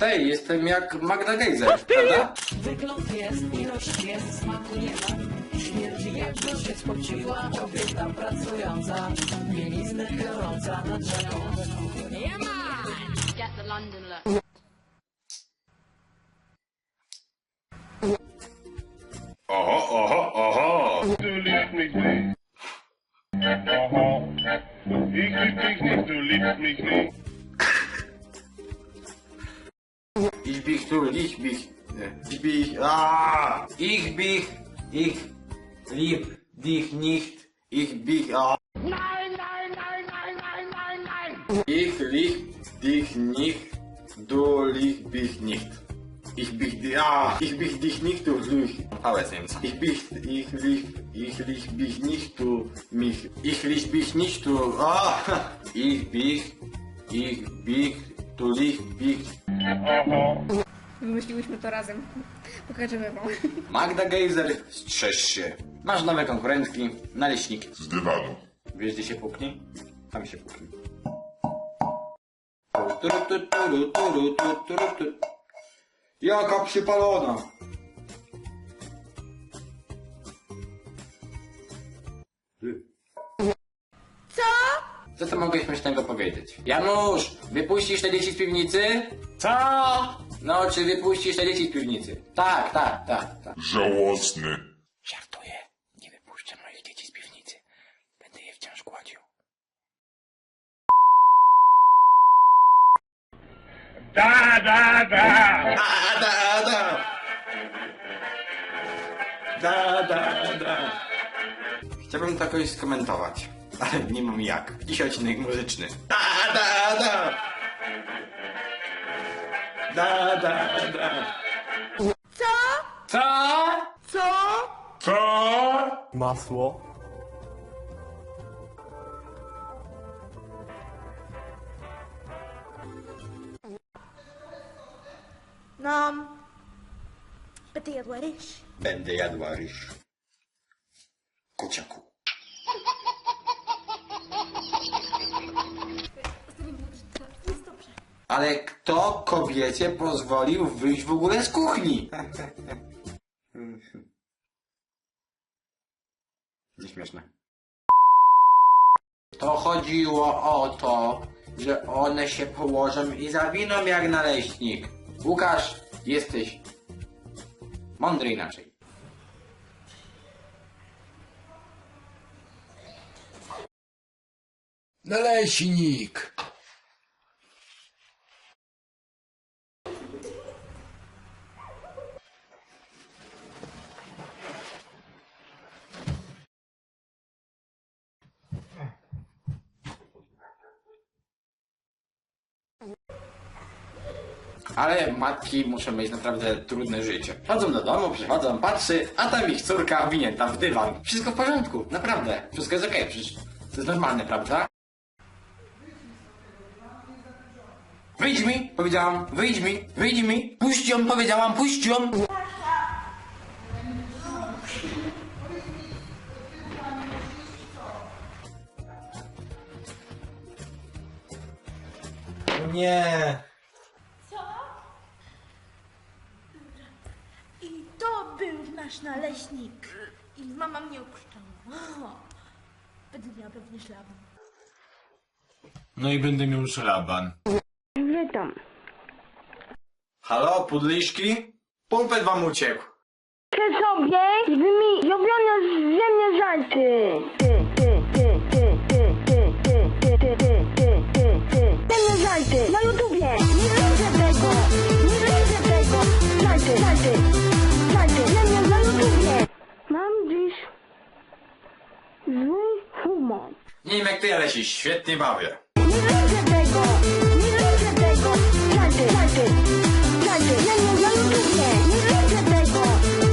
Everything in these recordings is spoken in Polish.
Tej, jestem jak Magda Gejzer, prawda? Wygląd jest, ilość jest, smaku nie ma. Śmierdzi jakby się spociła kobieta pracująca. Bieliznę biorąca na drzewo. Yeah, man. Get the London look. Oho, oho, oho! Du liebst mich nicht. Aha. Ich lieb dich nicht, du liebst mich nicht. Ich bich tu, ich bich, ich bich, aaa! Ich bich, ich lieb dich nicht, ich bich, aaa! Nein, nein, nein, nein, nein, nein, nein! Ich lieb dich nicht, du liebst mich nicht. Ich bich dich, ah, ich bich dich nicht, du liebst. Powiedz Niemca. Ich bich, ich lieb, ich lieb dich nicht, du mich. Ich lieb dich nicht, du, ah! Ich bich, ich bich, du liebst mich. Wymyśliłyśmy to razem. Pokażemy wam. Magda Gejzer, strzeż się. Masz nowe konkurentki, naleśnik. z dywanu. Wiesz gdzie się puknie? Tam się puknie. Jaka przypalona! Mogę śmiesznego powiedzieć? Janusz, wypuścisz te dzieci z piwnicy? Co? No, czy wypuścisz te dzieci z piwnicy? Tak, tak, tak, tak. Żałosny. Żartuję. Nie wypuszczę moich dzieci z piwnicy. Będę je wciąż gładził. Da, da, da. Da, da, da. Da, da, da. Chciałbym to jakoś skomentować, ale nie mam jak. Dzisiaj odcinek muzyczny. Da, da, da. Da, da, da. Co? Co? Co? Co? Masło. No. Będę jadła ryż. Będę jadła ryż. Ale kto kobiecie pozwolił wyjść w ogóle z kuchni? Nieśmieszne. To chodziło o to, że one się położą i zawiną jak naleśnik. Łukasz, jesteś mądry inaczej. Naleśnik. Ale matki muszą mieć naprawdę trudne życie. Chodzą do domu, przychodzą, patrzy, a tam ich córka winięta w dywan. Wszystko w porządku, naprawdę. Wszystko jest okej, przecież to jest normalne, prawda? Wyjdź mi, powiedziałam, wyjdź mi, wyjdź mi, puść ją, powiedziałam, puść ją. Nie. I to był nasz naleśnik. I mama mnie opuszczała. O, Będę miała pewnie szlaban. No i będę miał szlaban. Witam. Halo, pudliszki? Pulpet wam uciekł. Chcę sobie z tymi zrobione ze mnie żarty. Ty, ty, ty, Nie wiem jak ty, ale się świetnie bawię. Nie lubię tego. Nie lubię tego. Żarty, żarty. Żarty ze mnie na YouTubie. Nie lubię tego.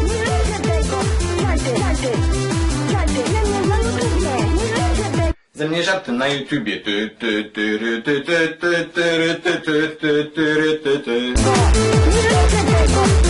Nie lubię tego. Żarty, żarty. Żarty ze mnie na YouTubie. Nie lubię tego. Ze mnie żarty na YouTubie. Ty, ty, ty, ry, ty, ty, ty, ty, ry, ty, ty, ty, ty, ry, ty, ty. Nie lubię tego.